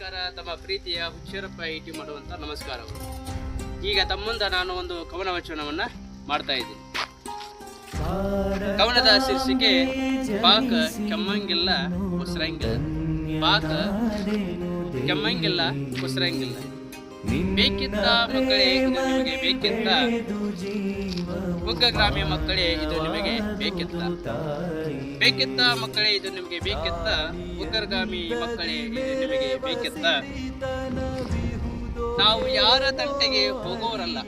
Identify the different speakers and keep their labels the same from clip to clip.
Speaker 1: ನಮಸ್ಕಾರ ತಮ್ಮ ಪ್ರೀತಿಯ ಹುಚ್ಚರಪ್ಪ ಇಟಿ ಮಾಡುವಂತ ನಮಸ್ಕಾರಗಳು ಈಗ ತಮ್ಮಂದ ನಾನು ಒಂದು ಕವನ ವಚನವನ್ನ ಮಾಡ್ತಾ ಇದ್ದೀನಿ. ಕವನದ ಶೀರ್ಷಿಕೆ, ಪಾಕ ಕೆಮ್ಮಂಗಿಲ್ಲ, ಉಸಿರಂಗಿಲ್ಲ. ಪಾಕ ಕೆಮ್ಮಂಗಿಲ್ಲ, ಉಸಿರಂಗಿಲ್ಲ. ಬೇಕಿದ್ದ ಮಕ್ಕಳೇ, ಇದು ನಿಮಗೆ ಬೇಕಿದ್ದ ಕುಗ್ಗ ಗ್ರಾಮ್ಯ ಮಕ್ಕಳೇ, ಇದು ನಿಮಗೆ ಬೇಕಿತ್ತ. ಬೇಕಿತ್ತ ಮಕ್ಕಳೇ, ಇದು ನಿಮಗೆ ಬೇಕಿತ್ತ. ಉಗ್ರಗಾಮಿ ಮಕ್ಕಳೇ, ಇದು ನಿಮಗೆ ಬೇಕಿತ್ತ. ನಾವು ಯಾರ ತಂಟೆಗೆ ಹೋಗೋರಲ್ಲ,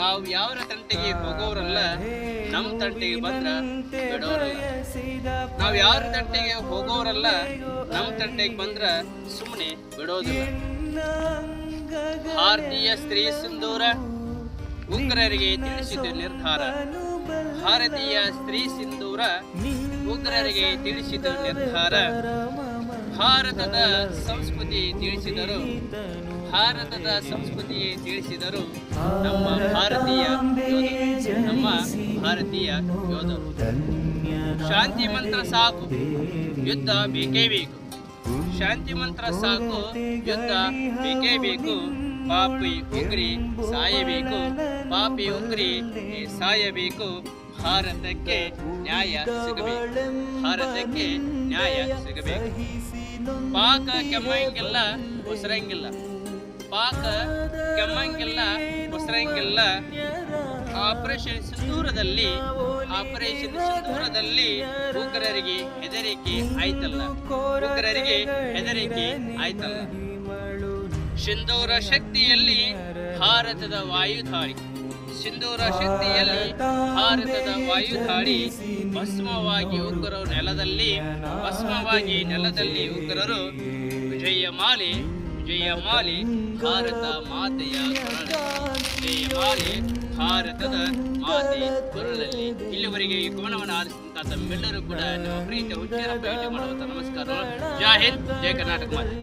Speaker 1: ನಾವು ಯಾರ ತಂಟೆಗೆ ಹೋಗೋರಲ್ಲ ನಮ್ಮ ತಂಟೆಗೆ ಬಂದ್ರ ನಾವು ಯಾರ ತಂಟೆಗೆ ಹೋಗೋರಲ್ಲ ನಮ್ಮ ತಂಟೆಗೆ ಬಂದ್ರ ಸುಮ್ಮನೆ ಬಿಡೋದಿಲ್ಲ. ಭಾರತೀಯ ಸ್ತ್ರೀ ಸಿಂಧೂರ ಉಗ್ರರಿಗೆ ತಿಳಿಸಿದ ನಿರ್ಧಾರ. ಭಾರತೀಯ ಸ್ತ್ರೀ ಸಿಂಧೂರ ಉಗ್ರರಿಗೆ ತಿಳಿಸಿದ ನಿರ್ಧಾರ. ಭಾರತದ ಸಂಸ್ಕೃತಿ ತಿಳಿಸಿದರು. ಭಾರತದ ಸಂಸ್ಕೃತಿ ತಿಳಿಸಿದರು. ನಮ್ಮ ಭಾರತೀಯ ನಮ್ಮ ಭಾರತೀಯ ಯೋಧರು. ಶಾಂತಿ ಮಂತ್ರ ಸಾಕು, ಯುದ್ಧ ಬೇಕೇ ಬೇಕು ಶಾಂತಿ ಮಂತ್ರ ಸಾಕು, ಯುದ್ಧ ಬೇಕೇ ಬೇಕು ಪಾಪಿ ಉಂಗ್ರಿ ಸಾಯಬೇಕು ಪಾಪಿ ಉಂಗ್ರಿ ಸಾಯಬೇಕು ಭಾರತಕ್ಕೆ ನ್ಯಾಯ ಸಿಗಬೇಕು ಭಾರತಕ್ಕೆ ನ್ಯಾಯ ಸಿಗಬೇಕು. ಪಾಕ ಕೆಮ್ಮಂಗಿಲ್ಲ ಉಸಿರಂಗಿಲ್ಲ. ಪಾಕ ಕೆಮ್ಮಂಗಿಲ್ಲ ಉಸಿರಂಗಿಲ್ಲ. ಆಪರೇಷನ್ ಸಿಂಧೂರದಲ್ಲಿ ಆಪರೇಷನ್ ಸಿಂಧೂರದಲ್ಲಿ ಉಗ್ರರಿಗೆ ಹೆದರಿಕೆ ಆಯ್ತಲ್ಲ. ಉಗ್ರರಿಗೆ ಹೆದರಿಕೆ ಆಯ್ತಲ್ಲ. ಸಿಂಧೂರ ಶಕ್ತಿಯಲ್ಲಿ ಭಾರತದ ವಾಯುಧಾರಿ. ಸಿಂಧೂರ ಶಕ್ತಿಯಲ್ಲಿ ಭಾರತದ ವಾಯುಧಾರಿ. ಭಸ್ಮವಾಗಿ ಉಗ್ರರು ನೆಲದಲ್ಲಿ, ಭಸ್ಮವಾಗಿ ನೆಲದಲ್ಲಿ ಉಗ್ರರು. ವಿಜಯ ಮಾಲಿ ಭಾರತ ಮಾತೆಯ ವಿಜಯ ಮಾಲೆ, ಭಾರತದ ಮಾತೆ ಕೊರಳಲ್ಲಿ ಇಲ್ಲಿವರೆಗೆ ಈ ಕೋಣವನ್ನು ಆಲಿಸಿದಂತಹ ತಮ್ಮೆಲ್ಲರೂ ಕೂಡ ನಮ್ಮ ಪ್ರೀತಿಯ ಹುಚ್ಚರ ಭೇಟಿ ಮಾಡುವಂತ ನಮಸ್ಕಾರ. ಜೈ ಹಿಂದ್, ಜೈ ಕರ್ನಾಟಕ ಮಾತೆ.